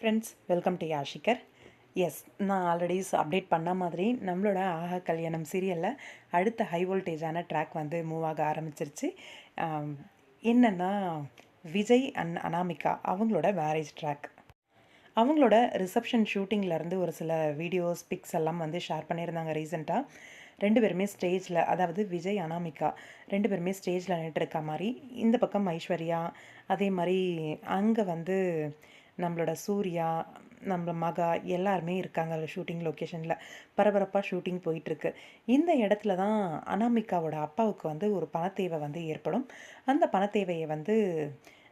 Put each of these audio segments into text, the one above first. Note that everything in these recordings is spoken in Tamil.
ஃப்ரெண்ட்ஸ் வெல்கம் டு யாஷிகர் எஸ் நான் ஆல்ரெடி அப்டேட் பண்ண மாதிரி நம்மளோட ஆஹா கல்யாணம் சீரியலில் அடுத்த ஹை வோல்டேஜான ட்ராக் வந்து மூவ் ஆக ஆரம்பிச்சிருச்சு. என்னென்னா விஜய் அண்ட் அனாமிகா அவங்களோட மேரேஜ் ட்ராக் அவங்களோட ரிசப்ஷன் ஷூட்டிங்லேருந்து ஒரு சில வீடியோஸ் பிக்ஸ் எல்லாம் வந்து ஷேர் பண்ணியிருந்தாங்க ரீசெண்டாக ரெண்டு பேருமே ஸ்டேஜில் அதாவது விஜய் அனாமிகா ரெண்டு பேருமே ஸ்டேஜில் நின்றுருக்க மாதிரி இந்த பக்கம் ஐஸ்வர்யா அதே மாதிரி அங்கே வந்து நம்மளோட சூர்யா நம்ம மகா எல்லாருமே இருக்காங்க ஷூட்டிங் லொக்கேஷனில் பரபரப்பாக ஷூட்டிங் போயிட்டுருக்கு. இந்த இடத்துல தான் அனாமிகாவோட அப்பாவுக்கு வந்து ஒரு பணத்தேவை வந்து ஏற்படும். அந்த பணத்தேவையை வந்து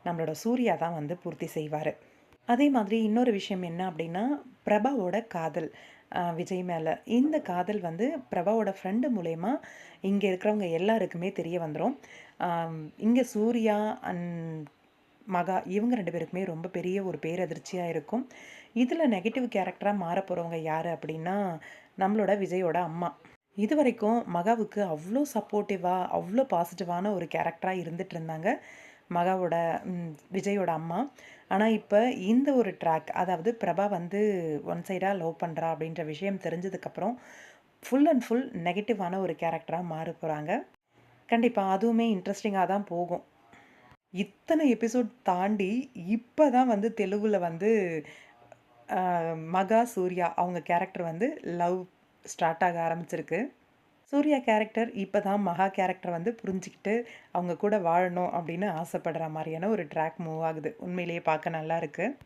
நம்மளோட சூர்யா தான் வந்து பூர்த்தி செய்வார். அதே மாதிரி இன்னொரு விஷயம் என்ன அப்படின்னா பிரபாவோட காதல் விஜய் மேலே. இந்த காதல் வந்து பிரபாவோட ஃப்ரெண்டு மூலயமா இங்கே இருக்கிறவங்க எல்லாருக்குமே தெரிய வந்துடும் இங்கே சூர்யா அண்ட் மகா இவங்க ரெண்டு பேருக்குமே ரொம்ப பெரிய ஒரு பேரதிர்ச்சியாக இருக்கும். இதில் நெகட்டிவ் கேரக்டராக மாற போகிறவங்க யார் அப்படின்னா நம்மளோட விஜயோட அம்மா. இது வரைக்கும் மகாவுக்கு அவ்வளோ சப்போர்ட்டிவாக அவ்வளோ பாசிட்டிவான ஒரு கேரக்டராக இருந்துட்டு இருந்தாங்க மகாவோட விஜயோட அம்மா. ஆனால் இப்போ இந்த ஒரு ட்ராக் அதாவது பிரபா வந்து ஒன் சைடாக லவ் பண்ணுறா அப்படின்ற விஷயம் தெரிஞ்சதுக்கப்புறம் ஃபுல் அண்ட் ஃபுல் நெகட்டிவான ஒரு கேரக்டராக மாற போகிறாங்க கண்டிப்பாக அதுவுமே இன்ட்ரெஸ்டிங்காக தான் போகும். இத்தனை எபிசோட் தாண்டி இப்போ தான் வந்து தெலுங்கில் வந்து மகா சூர்யா அவங்க கேரக்டர் வந்து லவ் ஸ்டார்ட் ஆக ஆரம்பிச்சிருக்கு. சூர்யா கேரக்டர் இப்போ தான் மகா கேரக்டர் வந்து புரிஞ்சுக்கிட்டு அவங்க கூட வாழணும் அப்படின்னு ஆசைப்படுற மாதிரியான ஒரு ட்ராக் மூவ் ஆகுது. உண்மையிலேயே பார்க்க நல்லா இருக்குது